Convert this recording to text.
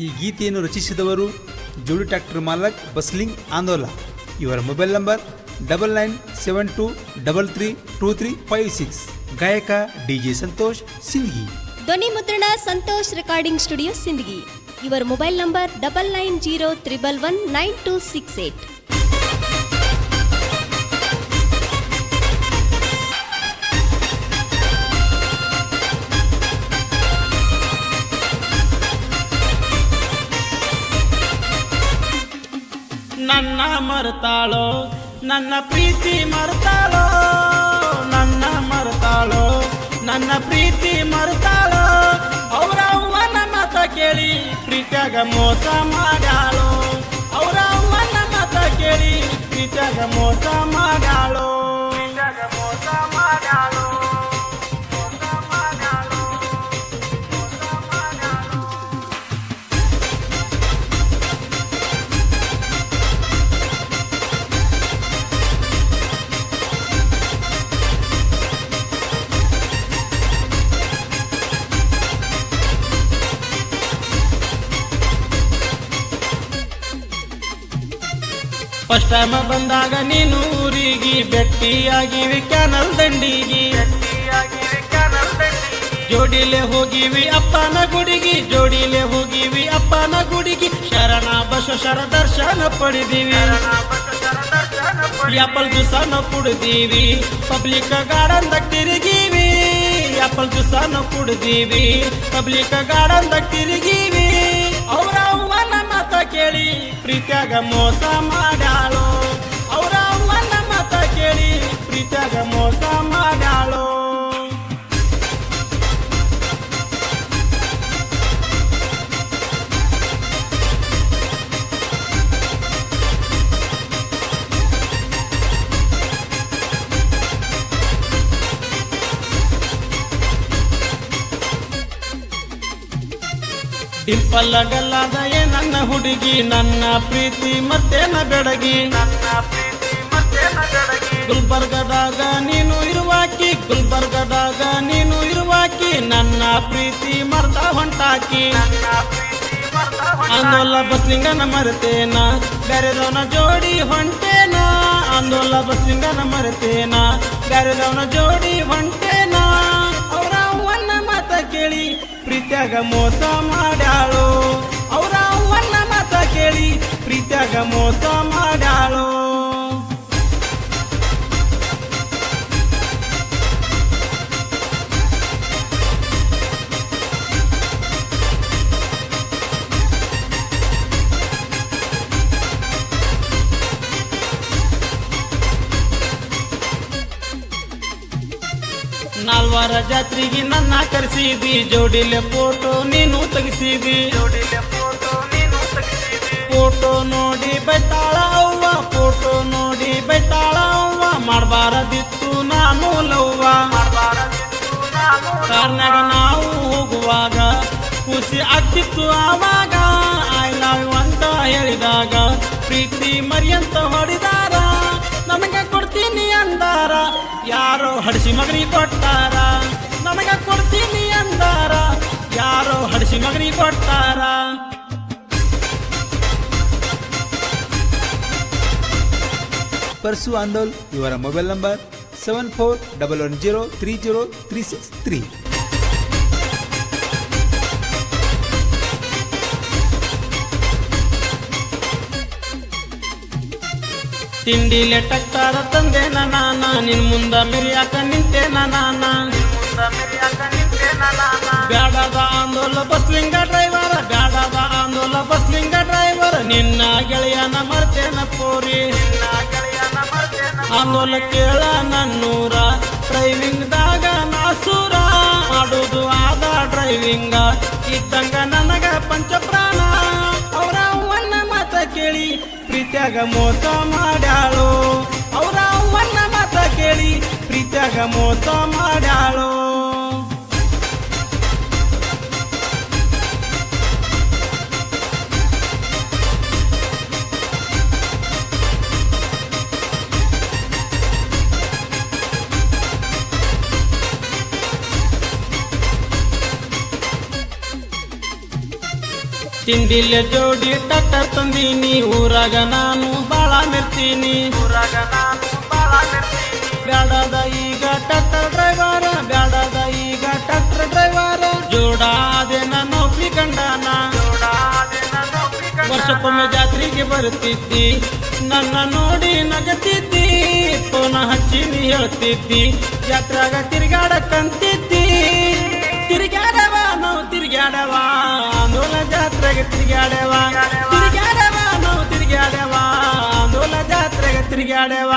ಈ ಗೀತೆಯನ್ನು ರಚಿಸಿದವರು ಜೋಡಿ ಟ್ಯಾಕ್ಟರ್ ಮಾಲಕ್, ಬಸ್ಲಿಂಗ್, ಆಂದೋಲ. ಇವರ mobile number double nine seven two double three two three five six ಗಾಯಕ ಡಿ ಜೆ ಸಂತೋಷ್ ಸಿಂಧಿ ಧ್ವನಿ ಮುದ್ರಣ ಸಂತೋಷ್ ರೆಕಾರ್ಡಿಂಗ್ ಸ್ಟುಡಿಯೋ ಸಿಂಧಗಿ ಇವರ mobile number double nine zero triple one nine two six eight ನನ್ನ ಮರೆತಾಳೋ ನನ್ನ ಪ್ರೀತಿ ಮರೆತಾಳೋ ನನ್ನ ಮರೆತಾಳೋ ನನ್ನ ಪ್ರೀತಿ ಮರೆತಾಳೋ ಅವರ ಅವ್ವನ ಮತ ಕೇಳಿ ಪ್ರೀತಿಯಾಗ ಮೋಸ ಮಾಡ್ಯಾಳೋ ಅವರ ಅವ್ವನ ಮತ ಕೇಳಿ ಪ್ರೀತಿಯಾಗ ಮೋಸ ಮಾಡ್ಯಾಳೋ ಫಸ್ಟ್ ಟೈಮ್ ಬಂದಾಗ ನೀನು ಊರಿಗೆ ಬೆಟ್ಟಿಯಾಗಿವಿ ಕ್ಯಾನಲ್ ದಂಡಿಗೆ. ಜೋಡಿಲೆ ಹೋಗಿವಿ ಅಪ್ಪನ ಗುಡಿಗಿ, ಜೋಡಿಲೆ ಹೋಗಿವಿ ಅಪ್ಪನ ಗುಡಿಗಿ. ಶರಣ ಶರ ದರ್ಶನ ಪಡೆದಿವಿ ಆಪಲ್ ಜ್ಯೂಸನ್ನು ಕುಡ್ದೀವಿ. ಪಬ್ಲಿಕ್ ಗಾರ್ಡನ್ ತಿರುಗೀವಿ. ಆಪಲ್ ಜ್ಯೂಸನ್ನು ಕುಡ್ದೀವಿ. ಪಬ್ಲಿಕ್ ಗಾರ್ಡನ್ ತಿರುಗಿವಿ. ಅವರ ಮಾತ ಕೇಳಿ, ಪ್ರೀತಿಯಾಗ ಮೋಸ ಮಾಡ್ಯಾಳು ಡಿಂಪಲ್ಲ ಗಲ್ಲಾದ ಏ ನನ್ನ ಹುಡುಗಿ, ನನ್ನ ಪ್ರೀತಿ ಮತ್ತೇನ ಬೆಡಗಿ? ಗುಲ್ಬರ್ಗದಾಗ ನೀನು ಇರುವಾಕಿ, ಗುಲ್ಬರ್ಗದಾಗ ನೀನು ಇರುವಾಕಿ, ನನ್ನ ಪ್ರೀತಿ ಮರ್ದ ಹೊಂಟಾಕಿ. ಆಂದೋಲ ಬಸ್ಲಿಂಗನ ಮರೆತೇನ ಬೇರೆದವನ ಜೋಡಿ ಹೊಂಟೇನ? ಆಂದೋಲ ಬಸ್ಲಿಂಗನ ಮರೆತೇನ ಬೇರೆದವನ ಜೋಡಿ ಹೊಂಟೇನ? ಪ್ರೀತ್ಯಾಗ ಮೋಸ ಮಾಡ್ಯಾಳು? ಅವರ ಅವನ್ನ ಮಾತ ಕೇಳಿ ಪ್ರೀತ್ಯಾಗ ಮೋಸ ಮಾಡ್ಯಾಳು? ನಾಲ್ವಾರ ಜಾತ್ರೆಗೆ ನನ್ನ ಕರೆಸಿದಿ. ಜೋಡಿಲೆ ಫೋಟೋ ನೀನು ತೆಗಿಸಿದಿ. ಫೋಟೋ ನೋಡಿ ಬೈತಾಳ ಫೋಟೋ ನೋಡಿ ಬೈತಾಳ ಅವ್ವ. ಮಾಡಬಾರದಿತ್ತು ನಾನು ಲವ್ವ ಕಾರ್ನಾಗ ನಾವು ಹೋಗುವಾಗ ಖುಷಿ ಆಗ್ತಿತ್ತು ಆವಾಗ. ಐ ಲವ್ ಅಂತ ಹೇಳಿದಾಗ, ಪ್ರೀತಿ ಮರಿಯಂತ ಹೊಡಿದಾರ ಮಗನಿ ಕೊಟ್ಟಾರ ನನಗ ಕೊಡ್ತೀನಿ ಅಂದಾರ. ಯಾರೋ ಹಡಸಿ ಮಗನಿ ಕೊಟ್ಟಾರ ಪರ್ಸು ಆಂದೋಲ್ ಇವರ mobile number seven four double one zero three zero three six three ತಿಂಡಿಲೆ ಲೆಟ್ಟಕ್ಕಾರ ತಂದೆ ನಾನ. ನಿನ್ ಮುಂದ ಮಿರಿಯಾಕ ನಿಂತೆ ನಾನ. ಬ್ಯಾಡದ ಆಂದೋಲ ಬಸ್ಲಿಂಗ ಡ್ರೈವರ್, ಬ್ಯಾಡದ ಆಂದೋಲ ಬಸ್ಲಿಂಗ ಡ್ರೈವರ್, ನಿನ್ನ ಗೆಳೆಯನ ಮರ್ತೇನ ಪೋರಿ. ಆಂದೋಲ ಕೇಳ ನನ್ನೂರ ಡ್ರೈವಿಂಗ್ ದಾಗ ನಾಸೂರ. ಮಾಡುದು ಆದ ಡ್ರೈವಿಂಗ ಇದ್ದಂಗ ನನಗ ಪಂಚಪ್ರಾಣ ಪ್ರೀತ್ಯಾಗ ಮೋಸ ಮಾಡ್ಯಾಳು ಅವರ ಅವ್ವನ ಮಾತ ಕೇಳಿ ಪ್ರೀತ್ಯಾಗ ಮೋಸ ತಿಂಡಿಲೆ ಜೋಡಿ ತಟ್ಟ ತಂದೀನಿ. ಊರಾಗ ನಾನು ಬಾಳ ಮೆರ್ತೀನಿ ಊರಾಗ ನಾನು ಬಾಳ ಮೆರ್ತೀನಿ ಬ್ಯಾಡದ ಈಗ ಟಟ್ಟ ಡ್ರೈವರ ಬ್ಯಾಡದ ಈಗ ಟಟ್ಟ ಡ್ರೈವರ. ಜೋಡಾದೇನ ನೌಕರಿ ಕಂಡಾನ. ವರ್ಷಕ್ಕೊಮ್ಮೆ ಜಾತ್ರೆಗೆ ಬರುತ್ತಿದ್ದಿ. ನನ್ನ ನೋಡಿ ನಗತಿದ್ದಿ. ಫೋನ ಹಚ್ಚಿ ನೀ ಹೇಳ್ತಿದ್ದಿ. ಜಾತ್ರಾಗ ತಿರ್ಗಾಡಕ್ಕಂತಿದ್ದಿ ತಿರುಗಾಡವ ನಾವು ತಿರುಗಾಡವಾ ಜಾತ್ರೆಗೆ ತಿರ್ಗಾಡವ ತಿರ್ಗಾಡವ ನಾವು ತಿರ್ಗಾಡವ ಆಂದೋಲ ಜಾತ್ರೆಗೆ ತಿರ್ಗಾಡವ